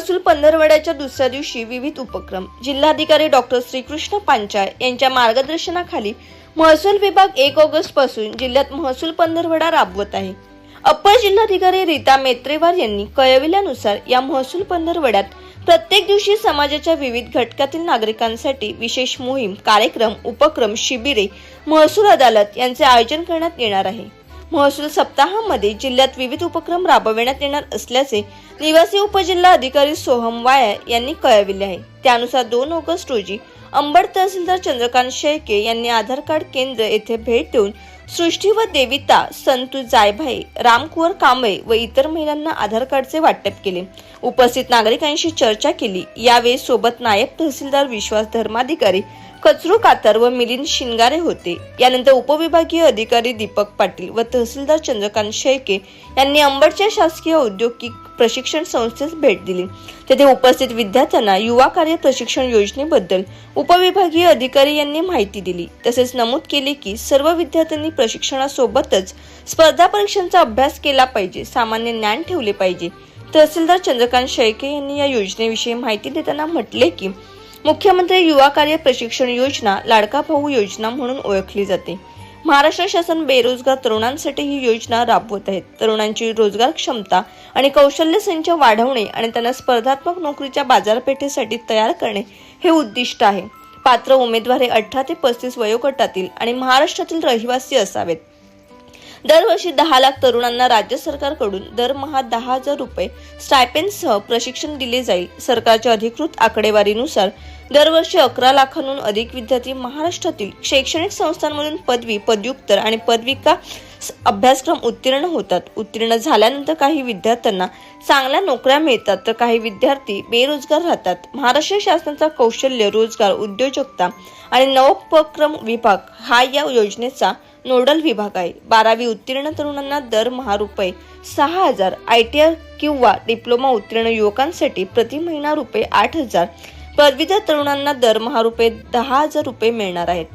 महसूल पंधरवड्याच्या दुसऱ्या दिवशी विविध उपक्रम. जिल्हाधिकारी डॉक्टर श्रीकृष्ण पांचाळ यांच्या मार्गदर्शनाखाली महसूल विभाग एक ऑगस्टपासून जिल्ह्यात महसूल पंधरवडा राबवत आहे. अप्पर जिल्हाधिकारी रीता मेत्रेवार यांनी कळविल्यानुसार या महसूल पंधरवड्यात प्रत्येक दिवशी समाजाच्या विविध घटकातील नागरिकांसाठी विशेष मोहीम कार्यक्रम उपक्रम शिबिरे महसूल अदालत यांचे आयोजन करण्यात येणार आहे. महसूल सप्ताहामध्ये जिल्ह्यात विविध उपक्रम राबविण्यात येणार असल्याचे निवासी उपजिल्हा अधिकारी सोहम वाया यांनी कळविले आहे. त्यानुसार दोन ऑगस्ट रोजी अंबड तहसीलदार चंद्रकांत शेळके यांनी आधार कार्ड केंद्र येथे भेट देऊन सृष्टी व देविता संतू जायभाई रामकुवर कांबळे व इतर महिलांना आधार कार्डचे वाटप केले. उपस्थित नागरिकांशी चर्चा केली. यावेळी सोबत नायब तहसीलदार विश्वास धर्माधिकारी कचरू कातर व मिलिंद शिंगारे होते. यानंतर उपविभागीय अधिकारी दीपक पाटील व तहसीलदार चंद्रकांत शेळके यांनी अंबडच्या शासकीय औद्योगिक प्रशिक्षण संस्थेस भेट दिली. तेथे उपस्थित विद्यार्थ्यांना युवा कार्य प्रशिक्षण योजनेबद्दल उपविभागीय अधिकारी यांनी माहिती दिली. तसेच नमूद केले की सर्व विद्यार्थ्यांनी प्रशिक्षणासोबतच स्पर्धा परीक्षांचा अभ्यास केला पाहिजे सामान्य ज्ञान ठेवले पाहिजे. तहसीलदार चंद्रकांत शेळके यांनी या योजनेविषयी माहिती देताना म्हटले की मुख्यमंत्री युवा कार्य प्रशिक्षण योजना लाडका भाऊ योजना म्हणून ओळखली जाते. महाराष्ट्र शासन बेरोजगार तरुणांसाठी ही योजना राबवत आहेत तरुणांची रोजगार क्षमता आणि कौशल्य संच वाढवणे आणि त्यांना स्पर्धात्मक नोकरीच्या बाजारपेठेसाठी तयार करणे हे उद्दिष्ट आहे. पात्र उमेदवार हे अठरा ते पस्तीस वयोगटातील आणि महाराष्ट्रातील रहिवासी असावेत. दरवर्षी दहा लाख तरुणांना राज्य सरकारकडून दरमहा दहा हजार रुपये स्टायपेंडसह प्रशिक्षण दिले जाईल. सरकारच्या अधिकृत आकडेवारीनुसार दरवर्षी अकरा लाखांहून अधिक विद्यार्थी महाराष्ट्रातील शैक्षणिक संस्थांमधून पदवी पदव्युत्तर आणि पदविका अभ्यासक्रम उत्तीर्ण होतात. उत्तीर्ण झाल्यानंतर काही विद्यार्थ्यांना चांगल्या नोकऱ्या मिळतात तर काही विद्यार्थी बेरोजगार राहतात. महाराष्ट्र शासनाचा कौशल्य रोजगार उद्योजकता आणि नवोपक्रम विभाग हा या योजनेचा नोडल विभाग आहे. बारावी उत्तीर्ण तरुणांना दरमहा रुपये सहा हजार आय टी आर किंवा डिप्लोमा उत्तीर्ण युवकांसाठी प्रति महिना रुपये आठ हजार. पदवीधर तरुणांना दरमहा रुपये दहा हजार रुपये मिळणार आहेत.